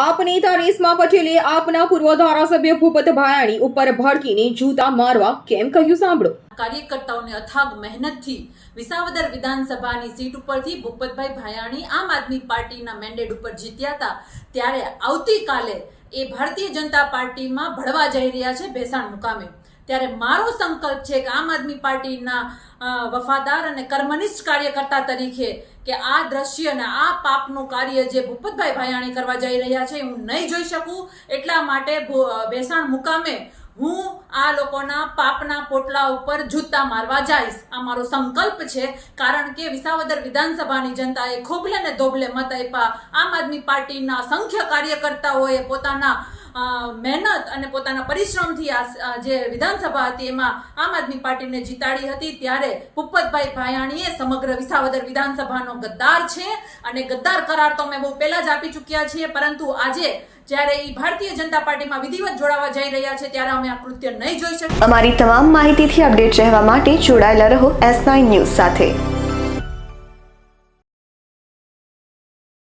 આપ નેતા રેશમા પટેલે આપના પૂર્વ ધારાસભ્ય ભૂપત ભાયાણી ઉપર ભડકીને જૂતા મારવા કેમ કહ્યું સાંભળો? કાર્યકર્તાઓની અથાગ મહેનતથી વિસાવદર વિધાનસભાની સીટ ઉપરથી ભૂપતભાઈ ભાયાણી આમ આદમી પાર્ટીના મેન્ડેટ ઉપર જીત્યા હતા. ત્યારે આવતીકાલે એ ભારતીય જનતા પાર્ટીમાં ભળવા જઈ રહ્યા છે ભેસાણ મુકામે. ત્યારે મારો સંકલ્પ છે કે આમ આદમી પાર્ટીના વફાદાર અને કર્મનિષ્ઠ કાર્યકર્તા તરીકે કે આ દ્રશ્ય અને આ પાપનું કાર્ય જે ભૂપતભાઈ ભાયાણી કરવા જઈ રહ્યા છે હું નહીં જોઈ શકું. એટલા માટે બેસાણ મુકામે હું આ લોકોના પાપના પોટલા ઉપર જૂતા મારવા જઈશ. આ મારો સંકલ્પ છે, કારણ કે વિસાવદર વિધાનસભાની જનતાએ ખોબલે ને ધોબલે મત આપ્યા. આમ આદમી પાર્ટીના અસંખ્ય કાર્યકર્તાઓએ પોતાના મહેનત અને પોતાના પરિશ્રમથી આ જે વિધાનસભા હતી એમાં આમ આદમી પાર્ટીને જીતાડી હતી, ત્યારે ભૂપતભાઈ ભાયાણીએ સમગ્ર વિસાવદર વિધાનસભાનો ગદ્દાર છે અને ગદ્દાર કરાર તો અમે બહુ પહેલા જ આપી ચૂક્યા છીએ, પરંતુ આજે જ્યારે એ ભારતીય જનતા પાર્ટીમાં વિધિવત જોડાવા જઈ રહ્યા છે, ત્યારે અમે આ કૃત્ય નહીં જોઈ શકીએ. અમારી તમામ માહિતીથી અપડેટ રહેવા માટે જોડાયેલા રહો એસ નાઇન ન્યૂઝ સાથે.